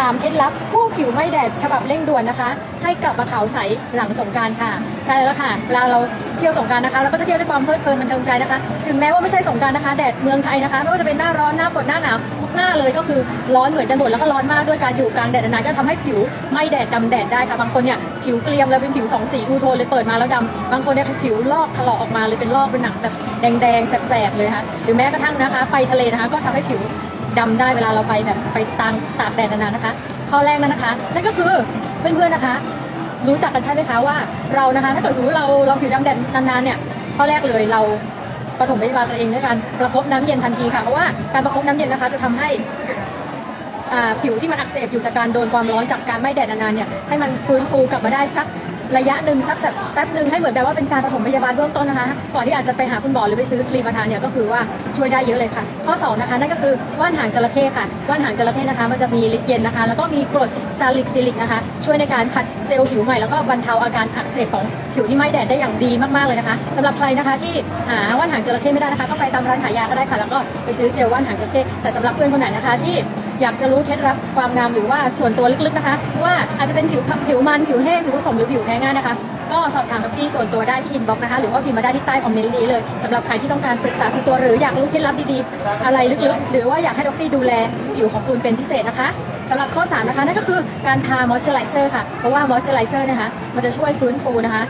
3เคล็ดลับกู้ผิวไม่แดดฉบับเร่งด่วนนะคะ ให้กลับมาขาวใสหลังสงการค่ะใช่แล้วค่ะเวลาเราเที่ยวสงการนะคะเราก็จะเที่ยวด้วยความเพลิดเพลินบันเทิงใจนะคะ ถึงแม้ว่าไม่ใช่สงการนะคะ แดดเมืองไทยนะคะไม่ว่าจะเป็นหน้าร้อนหน้าฝนหน้าหนาวทุกหน้าเลยก็คือร้อนเหมือนกันหมดแล้วก็ร้อนมากด้วยการอยู่กลางแดดนานก็ทำให้ผิวไม่แดดดำแดดได้ค่ะบางคนเนี่ยผิวเกรียมแล้วเป็นผิวสองสีทูโทนเลยเปิดมาแล้วดำบางคนเนี่ยผิวลอกถลอกออกมาเลยเป็นลอกเป็นหนังแบบแดงๆแสบๆเลยค่ะหรือแม้กระทั่งนะคะ ไปทะเลนะคะ ก็ทำให้ผิว ดำได้เวลาเราไปแบบไปตามตากแดดนานๆนะคะ ข้อแรกนั่นนะคะ นั่นก็คือเพื่อนๆนะคะ รู้จักกันใช่ไหมคะว่าเรานะคะถ้าเกิดสมมติเราเราผิวดำแดดนานๆเนี่ยข้อแรกเลยเราปฐมพยาบาลตัวเองด้วยการประคบน้ำเย็นทันทีค่ะเพราะว่าการประคบน้ำเย็นนะคะ จะทำให้อ่าผิวที่มันอักเสบอยู่จากการโดนความร้อนจากการไม่แดดนานๆเนี่ยให้มันฟื้นฟูกลับมาได้สัก ระยะหนึ่งสักแบบแป๊บหนึ่งให้เหมือนแบบว่าเป็นการปฐมพยาบาลเบื้องต้นนะคะ ก่อนที่อาจจะไปหาคุณหมอหรือไปซื้อครีมมาทานเนี่ยก็คือว่าช่วยได้เยอะเลยค่ะ ข้อสองนะคะนั่นก็คือว่านหางจระเข้ค่ะ ว่านหางจระเข้นะคะมันจะมีฤทธิ์เย็นนะคะ แล้วก็มีกรดซาลิกซิลิกนะคะ ช่วยในการผัดเซลล์ผิวใหม่แล้วก็บรรเทาอาการอักเสบของผิวที่ไม่แดดได้อย่างดีมากๆเลยนะคะสำหรับใครนะคะที่หาว่านหางจระเข้ไม่ได้นะคะก็ไปตามร้านขายยาก็ได้ค่ะ แล้วก็ไปซื้อเจลว่านหางจระเข้แต่สำหรับเพื่อนคนไหนนะคะที่ อยากจะรู้เคล็ดลับความงามหรือว่าส่วนตัวลึกๆนะคะ ว่าอาจจะเป็นผิวผิวมันผิวแห้งผิวผสมหรือผิวแพ้ง่ายนะคะ ก็สอบถามกับพี่ส่วนตัวได้ที่อินบ็อกนะคะ หรือว่าพิมพ์มาได้ที่ใต้คอมเมนต์นี้เลยสำหรับใครที่ต้องการปรึกษาส่วนตัวหรืออยากรู้เคล็ดลับดีๆ อะไรลึกๆ หรือว่าอยากให้ด็อกฟี่ดูแลผิวของคุณเป็นพิเศษนะคะสำหรับข้อ 3 นะคะนั่นก็คือการทามอยเจอไรเซอร์ค่ะ เพราะว่ามอยเจอไรเซอร์นะคะ มันจะช่วยฟื้นฟูนะคะ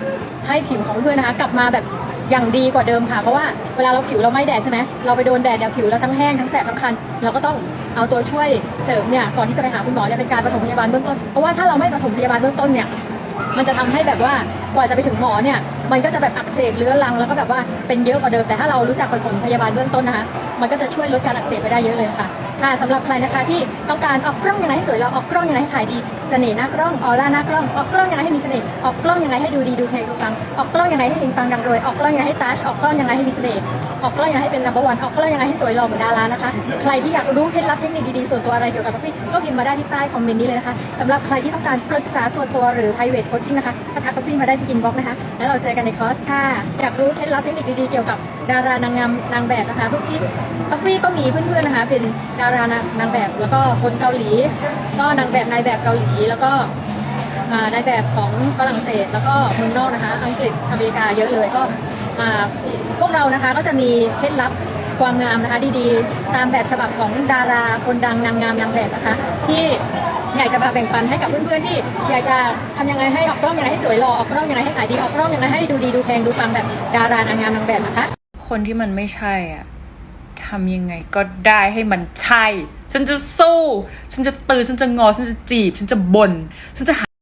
ให้ผิวของเพื่อนนะคะ กลับมาแบบ อย่างดีกว่าเดิมค่ะ เพราะว่าเวลาเราผิวเราไม่แดดใช่ไหมเราไปโดนแดดเนี่ยผิวเราทั้งแห้งทั้งแสบทั้งคัน เราก็ต้องเอาตัวช่วยเสริมเนี่ยก่อนที่จะไปหาคุณหมอเนี่ยเป็นการปฐมพยาบาลเบื้องต้น เพราะว่าถ้าเราไม่ปฐมพยาบาลเบื้องต้นเนี่ยมันจะทำให้แบบว่ากว่าจะไปถึงหมอเนี่ย มันก็จะแบบอักเสบเรื้อรังแล้วก็แบบว่าเป็นเยอะกว่าเดิมแต่ถ้าเรารู้จักปฐมพยาบาลเบื้องต้นนะคะ มันก็จะช่วยลดการอักเสบไปได้เยอะเลยค่ะค่ะสำหรับใครนะคะที่ต้องการออกกล้องยังไงให้สวยเราออกกล้องยังไงให้ขายดีเสน่ห์หน้ากล้องออร่าหน้ากล้องออกกล้องยังไงให้มีเสน่ห์ออกกล้องยังไงให้ดูดีดูแพงดูฟังออกกล้องยังไงให้เฮงฟังดังรวยออกกล้องยังไงให้ตัชออกกล้องยังไงให้มีเสน่ห์ออกกล้องยังไงให้เป็น number one ออกกล้องยังไงให้สวยหล่อเหมือนดารานะคะใครที่อยากรู้เคล็ดลับเทคนิคดีๆส่วนตัวอะไรเกี่ยวกับพี่ก็พิมพ์มาได้ที่ใต้คอมเมนต์นี้เลยนะคะสำหรับใครที่ต้องการปรึกษาส่วนตัวหรือ private coaching นะคะทักกับพี่มาได้ที่ inbox นะคะแล้วเราเจอกันในคอร์สค่ะอยากรู้เคล็ดลับเทคนิคดีๆเกี่ยวกับดารานางงามนางแบบนะคะพวกพี่ท็อฟฟี่ก็มีเพื่อนๆนะคะ เป็นดารานางแบบแล้วก็คนเกาหลี ก็นางแบบนายแบบเกาหลีแล้วก็อ่าในแบบของฝรั่งเศสแล้วก็เมืองนอกนะคะ อังกฤษอเมริกาเยอะเลยก็พวกเรานะคะก็จะมีเคล็ดลับความงามนะคะดีๆ ตามแบบฉบับของดาราคนดังนางงามนางแบบนะคะ ที่อยากจะมาแบ่งปันให้กับเพื่อนๆที่ อยากจะทำยังไงให้ออกกล้องยังไงให้สวยหล่อออกกล้องยังไงให้ขายดีออกกล้องยังไงให้ดูดีดูแพงดูฟังแบบดารานางงามนางแบบนะคะ คนที่มันไม่ใช่อะทำยังไงก็ได้ให้มันใช่ ฉันจะสู้ ฉันจะตือฉันจะงอ ฉันจะจีบ ฉันจะบน่นฉันจะหา